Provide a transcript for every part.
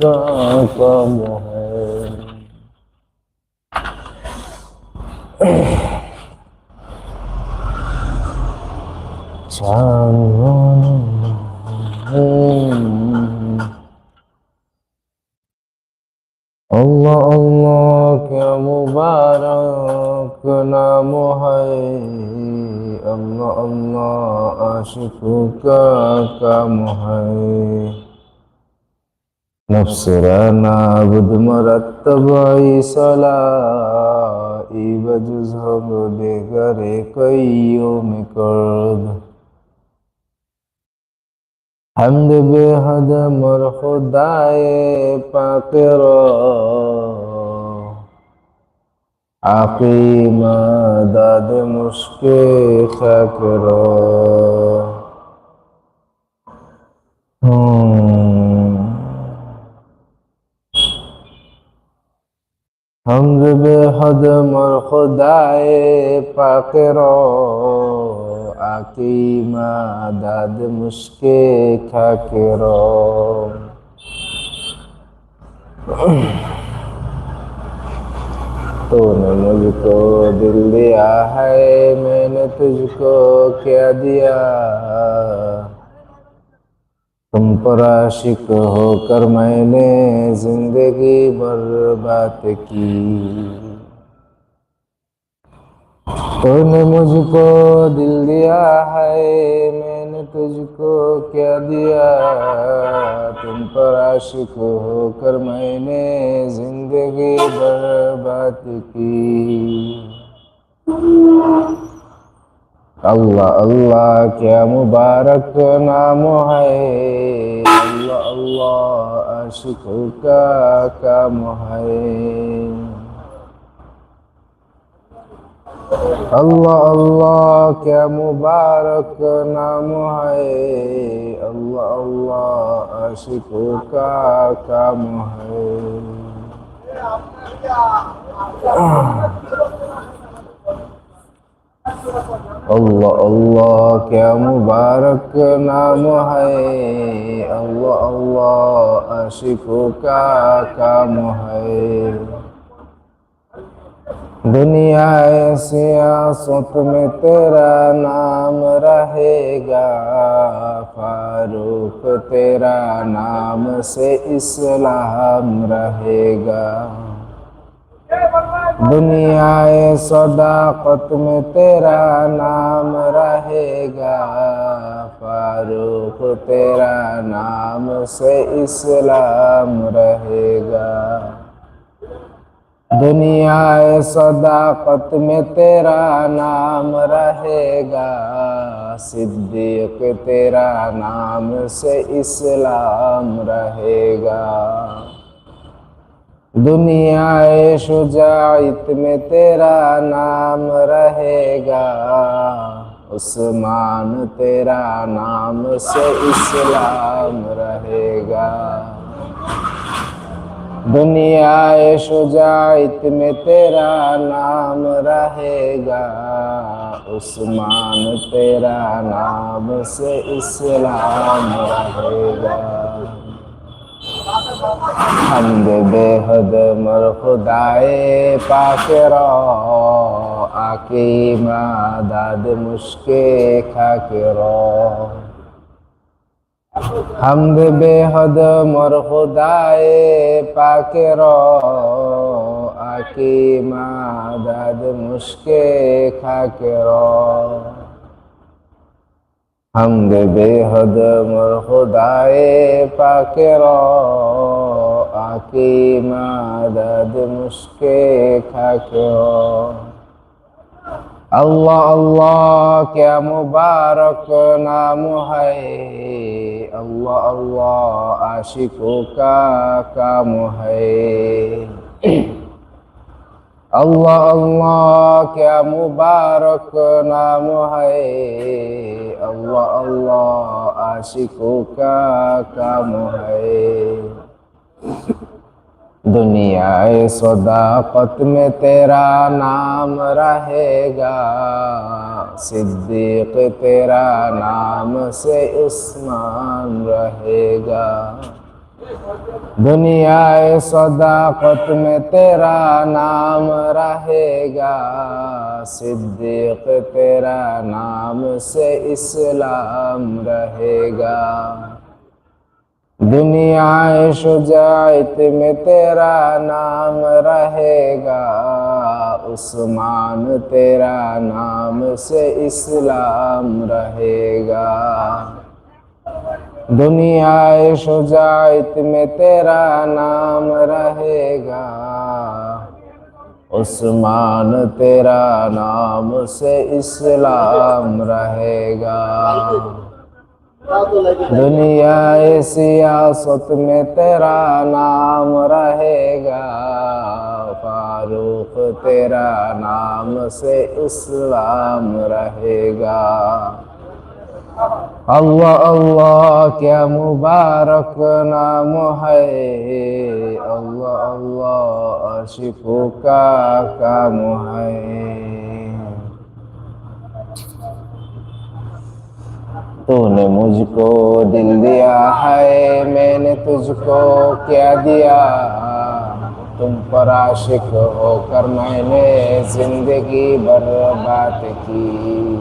có có mùa hè. Xa ngon Allah Allah ya Mubarak namu hai Allah Allah ashukuka kamu hai نفسرنا عبد مرتب صلائی بجز ہم دے کرے قیوم کرد حمد بے حد مر خدائے پاک را عقیمہ داد مشک خاک را हद मर खुदाए पाकरो, आकी मा दाद মুশকে खाकरो। तो मुझको दिल दिया है, मैंने तुझको क्या दिया? तुम पर आशिक होकर मैंने ज़िंदगी बर्बाद की। तूने मुझको दिल दिया है? मैंने तुझको क्या दिया? तुम पर आशिक होकर मैंने ज़िंदगी बर्बाद की। अल्लाह अल्लाह, क्या मुबारक नाम है? अल्लाह अल्लाह, आशिक का काम है। الله الله کیا مبارک نام ہے الله الله عشق کا کام ہے اللہ اللہ کیا مبارک نام ہے اللہ اللہ عشق کا کام ہے दुनिया सियासत में तेरा नाम रहेगा, फारूक तेरा नाम से इस्लाम रहेगा। दुनिया सदाकत में तेरा नाम रहेगा, फारूक तेरा नाम से इस्लाम रहेगा। दुनिया सदाकत में तेरा नाम रहेगा। सिद्दीक तेरा नाम से इस्लाम रहेगा। दुनिया शुजाइत में तेरा नाम रहेगा। उस्मान तेरा नाम से इस्लाम रहेगा। दुनियाए शुजाइत में तेरा नाम रहेगा उस्मान तेरा नाम से इस्लाम रहेगा हमद बेहद मर खुदाए पाक रो आके मादाद मुश्के खाके रो হামদ বেহদ মর খুদায়ে পাকে র আকি মাদাদ মুশকে খাকে র। হামদ বেহদ মর খুদায়ে পাকে র আকি মাদাদ মুশকে খাকে র। আল্লাহ আল্লাহ, কে মুবারক নাম হায়। আল্লাহ আল্লাহ, আশিকো কা কাম হায়। আল্লাহ আল্লাহ, কে মুবারক নাম হায়। আল্লাহ আল্লাহ, আশিকো কা কাম হায়। दुनिया सदाकत में तेरा नाम रहेगा। सिद्दीक तेरा नाम से उस्मान रहेगा। दुनिया सदाकत में तेरा नाम रहेगा। सिद्दीक तेरा नाम से इस्लाम रहेगा। दुनिया शुजाइत में तेरा नाम रहेगा। उस्मान तेरा नाम से इस्लाम रहेगा। दुनिया शुजाइत में तेरा नाम रहेगा। उस्मान तेरा नाम से इस्लाम रहेगा। दुनिया सियासत में तेरा नाम रहेगा फारूक तेरा नाम से इस्लाम रहेगा अल्लाह अल्लाह क्या मुबारक नाम है अल्लाह अल्लाह आशिकों का काम है तूने मुझको दिल दिया है, मैंने तुझको क्या दिया? तुम पर आशिक होकर मैंने ज़िंदगी बर्बाद की।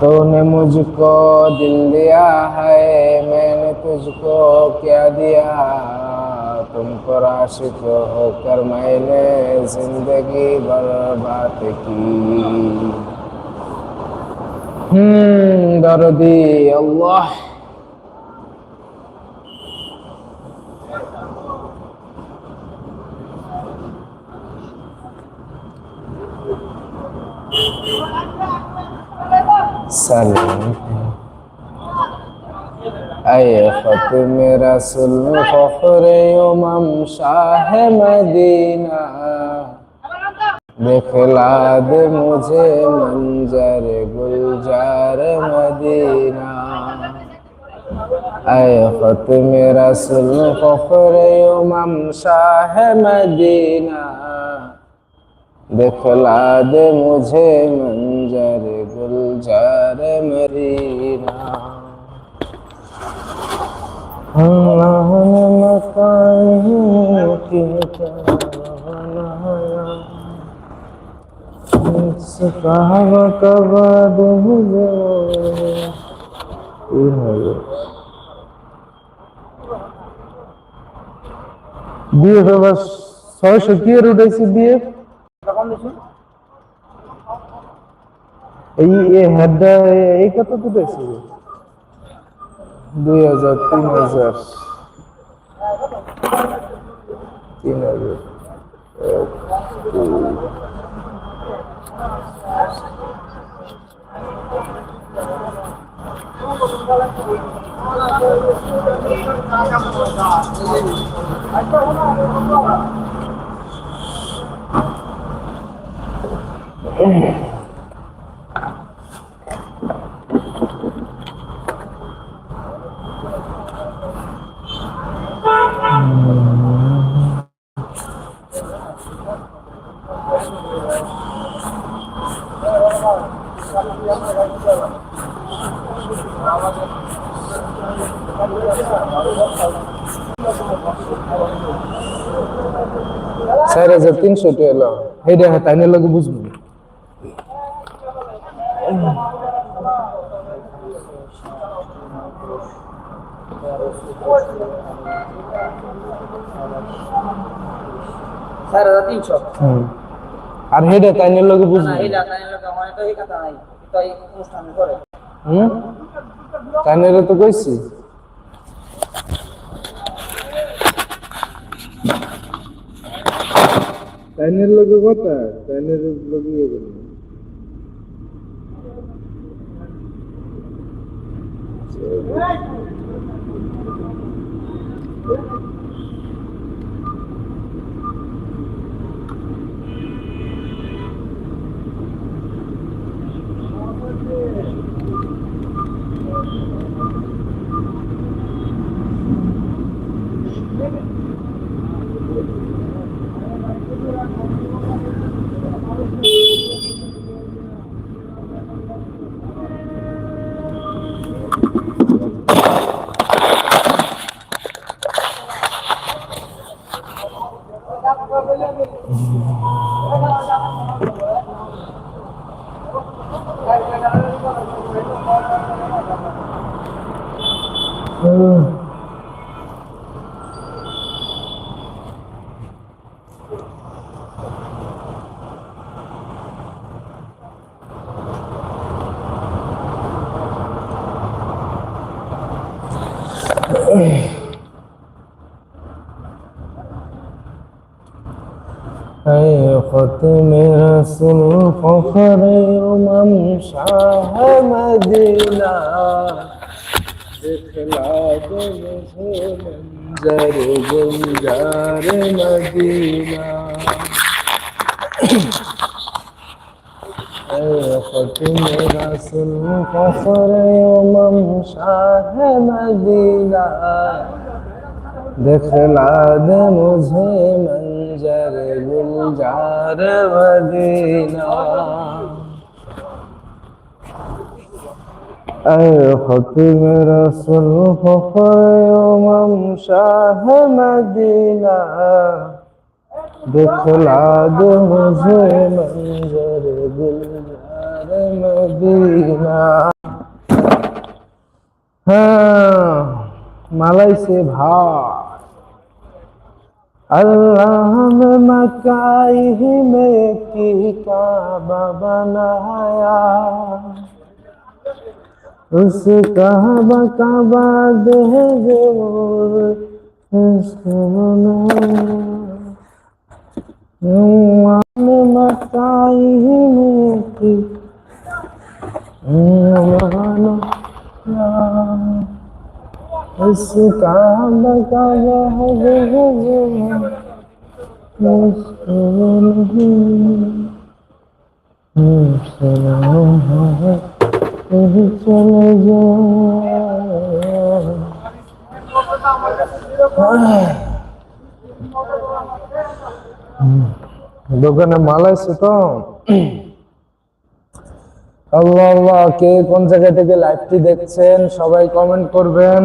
तूने मुझको दिल दिया है, मैंने तुझको क्या दिया? तुम पर आशिक होकर मैंने ज़िंदगी बर्बाद की। دردي الله سلام أي فاطمة رسول فخر يوم مشاه مدينه दिखला दे मुझे मंजर गुलजार मदीना अय खत मेरा सुन फख्र उमम शाह मदीना दिखला दे मुझे मंजर गुलजार मदीना अल्लाह ने मकान صفاها وكباد هجر বিএফ এবার ছয়শো কি এর উঠেছে বিএফ এই হেডটা এই কত দুই হাজার তিন হাজার তিন হাজার এক, দুই চার হাজার তিনশো টাকা এলো। হেডে হ্যাঁ তাই লাগে বুঝব। আর হেডে তাই নিয়ে লাগে না বুঝব। নাই। হুম? তাই নিয়ে তো কইছি। চাইনের লোকে কথা চাইনের লোকে ইয়ে করবে أي ختم رسول فخر أمم شاه مدينة إخلاص مسلم منظر گلزار مدینہ۔ اے ختم رسول فخر امم شاہ مدینہ۔ دکھلا دے مجھے منظر گلزار مدینہ۔ اے خطیب رسول فخر امم شاہ مدینہ دکھلا دو مجھے منظر گلزار مدینہ হ্যাঁ মালাই সে ভাই আল্লাহ মকাই মে কি কাবা বানায়া उसका बकाबाद है ज़ोर उसका बकाबाद है ज़ोर नहीं सुना है দোকানে মাল আছে তো। আল্লাহ আল্লাহ, কে কোন জায়গা থেকে লাইভটি দেখছেন? সবাই কমেন্ট করবেন।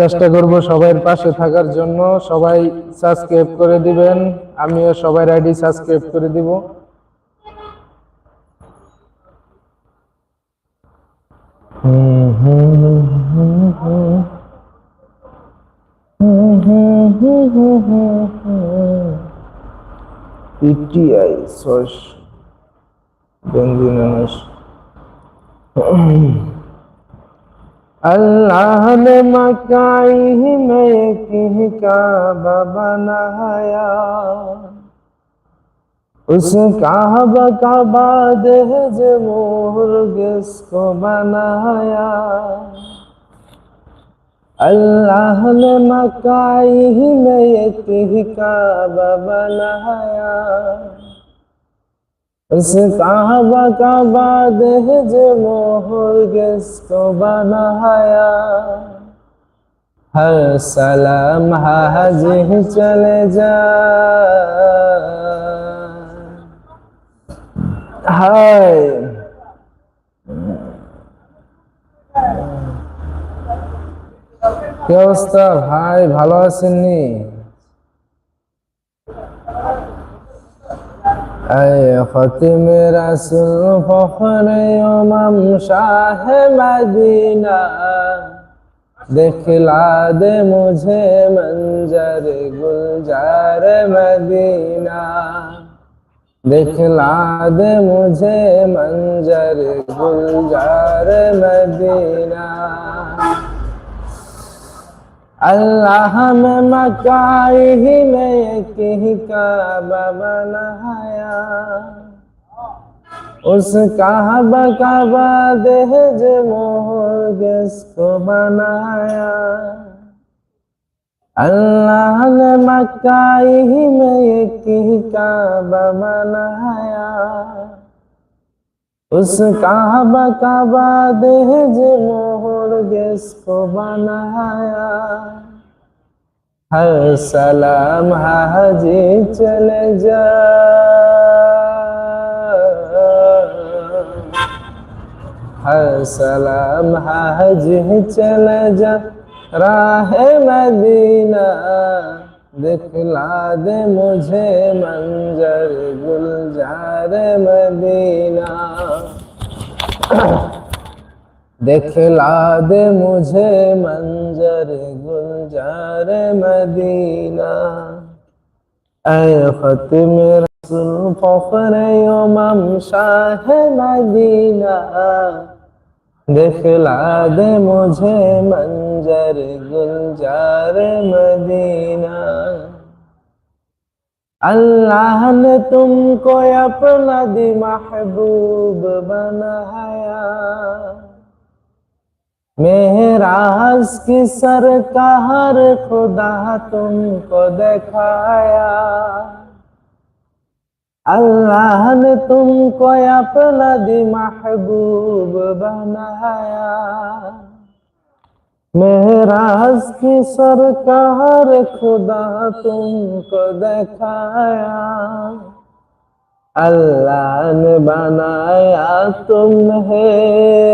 চেষ্টা করব সবার পাশে থাকার জন্য। সবাই সাবস্ক্রাইব করে দিবেন। আমিও সবার আইডি সাবস্ক্রাইব করে দিব। পিটিআই সস বেঙ্গলিনাস अल्लाह ने मकाई में की काबा बनाया उस काबा का बाद है जो बनाया। अल्लाह ने मकाई में की काबा बनाया কাহাবা কাবা দেহ যে মোহর গেস্ত বানাহায়া হর সালাম হাজিহ চলে যা। হায়। কি অবস্থা? ভাই, ভালো আছেননি اے ختم رسول فخر امم شاہ مدینہ دکھلا دے مجھے منظر گلزار مدینہ دکھلا دے مجھے منظر گلزار مدینہ अल्लाह में मकाई ही में एक ही काबा बनाया। उस काबा का देज मोहर किसको बनाया अल्लाह ने मकाई ही में एक ही काबा बनाया। उस काबा काबा देज मोहर किसको बनाया हर सलाम हाजी चले जा। हर सलाम हाजी चले जा। राह मदीना, दिखला दे मुझे मंजर, गुलजार मदीना। दिखला दे मुझे मंजर गुलजार मदीना ऐ खत मेरा सुन फखर यमम शाह मदीना दिखला दे मुझे मंजर गुलजार मदीना अल्लाह ने तुमको अपना दी महबूब बनाया मेहराज की सरकार खुदा तुमको दिखाया। अल्लाह ने तुमको अपना दी महबूब बनाया। मेहराज की सरकार खुदा तुमको दिखाया। अल्लाह ने बनाया तुम्हें।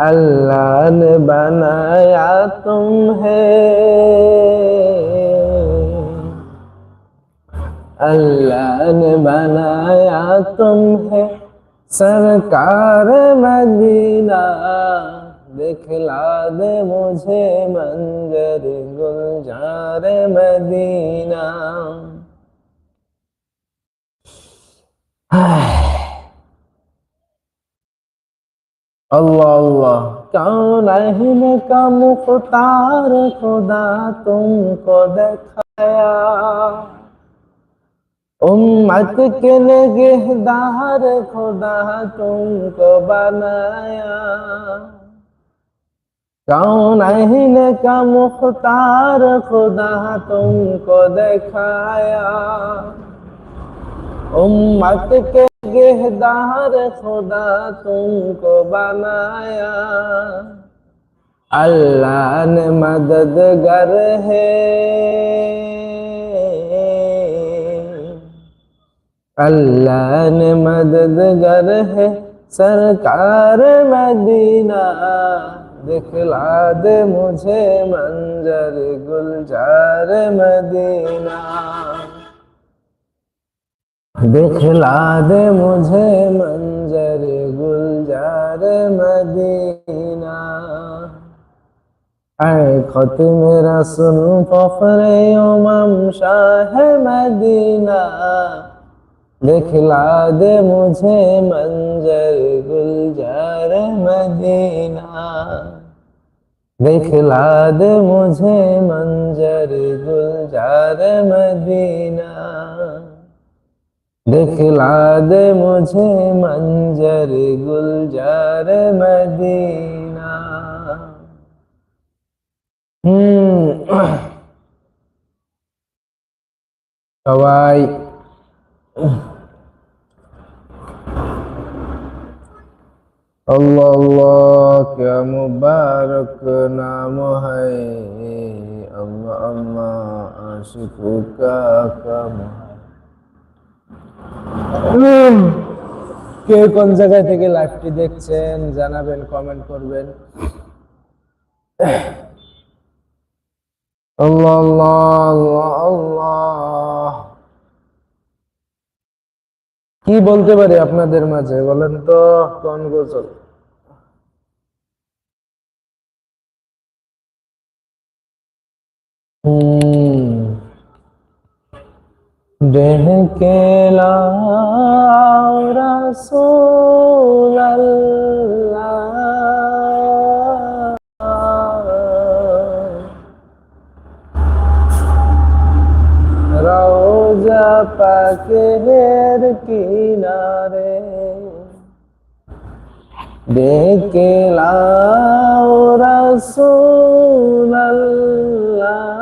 अल्लाह ने बनाया तुम्हें। अल्लाह ने बनाया तुम्हें। सरकार मदीना, दिखला दे मुझे मंजर गुलजार मदीना। اللہ اللہ کیوں رحم کا مختار خدا تم کو دکھایا امت کے نگہدار خدا تم کو بنایا کون عین کا مختار خدا تم کو دکھایا امت کے गेहदार खुदा तुमको बनाया। अल्लाह ने मददगर है। अल्लाह ने मददगर है। सरकार मदीना, दिखला दे मुझे मंजर गुलजार मदीना। दिखला दे मुझे मंजर गुलजार मदीना ऐ खत मेरा सुन फखर उमम शाह मदीना दिखला दे मुझे मंजर गुलजार मदीना दिखला दे मुझे मंजर गुलजार मदीना दिखला दे मुझे मंजर गुलजार मदीना हम्म সবাই अल्लाह अल्लाह क्या मुबारक नाम है अल्लाह अल्लाह आशिकों का काम है উম, কে কোন জায়গায় থেকে লাইফটি দেখছেন, জানাবেন কমেন্ট করবেন। কি বলতে পারি আপনাদের মাঝে, বলেন তো, কোন গোচল হম। বেহকে রসুল রোজা পাকের কিনারে দেখলাম রসুল আল্লাহ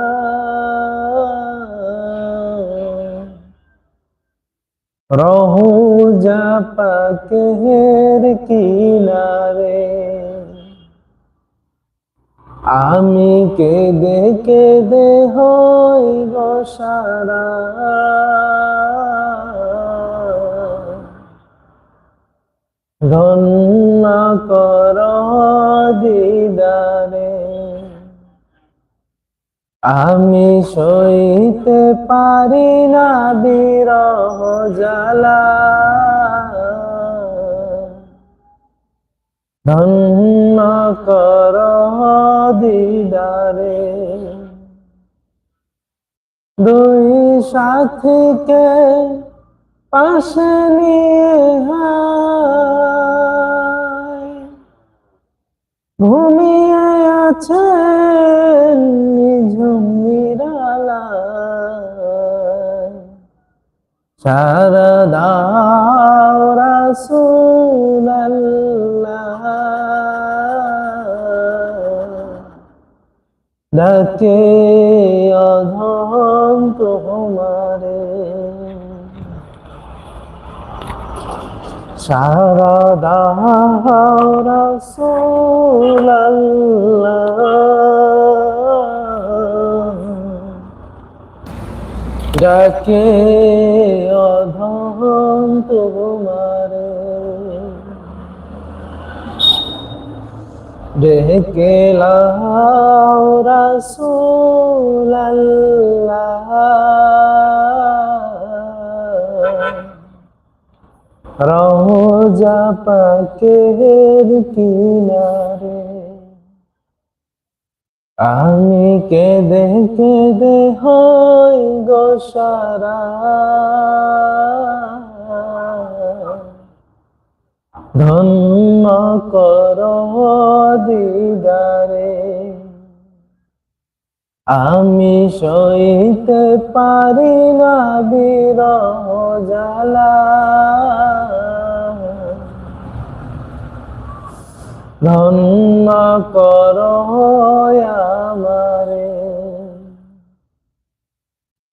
রাসূলাল্লাহ রহুজা পাকের কিনারে। আমি কেঁদে হই গো সারা। ধন্য কর দিদারে আমি সইতে পারি না বিরহ জ্বালা। ধন্য কর দিদারে। দুই সাথীকে পাশে নিয়ে ঘুমিয়ে আছেন সারা দাও রাসূলাল্লাহ। ডাকে অধম তোমারে। সারা দাও ডাকে অধম তোমারে ডেকে লাও রাসূলাল্লাহ রোজা পাকের কিনারে আমি কেঁদে কেঁদে হই গো সারা। ধন্য কর দিদারে, আমি সইতে পারি না বিরহ জ্বালা। ধন্য কর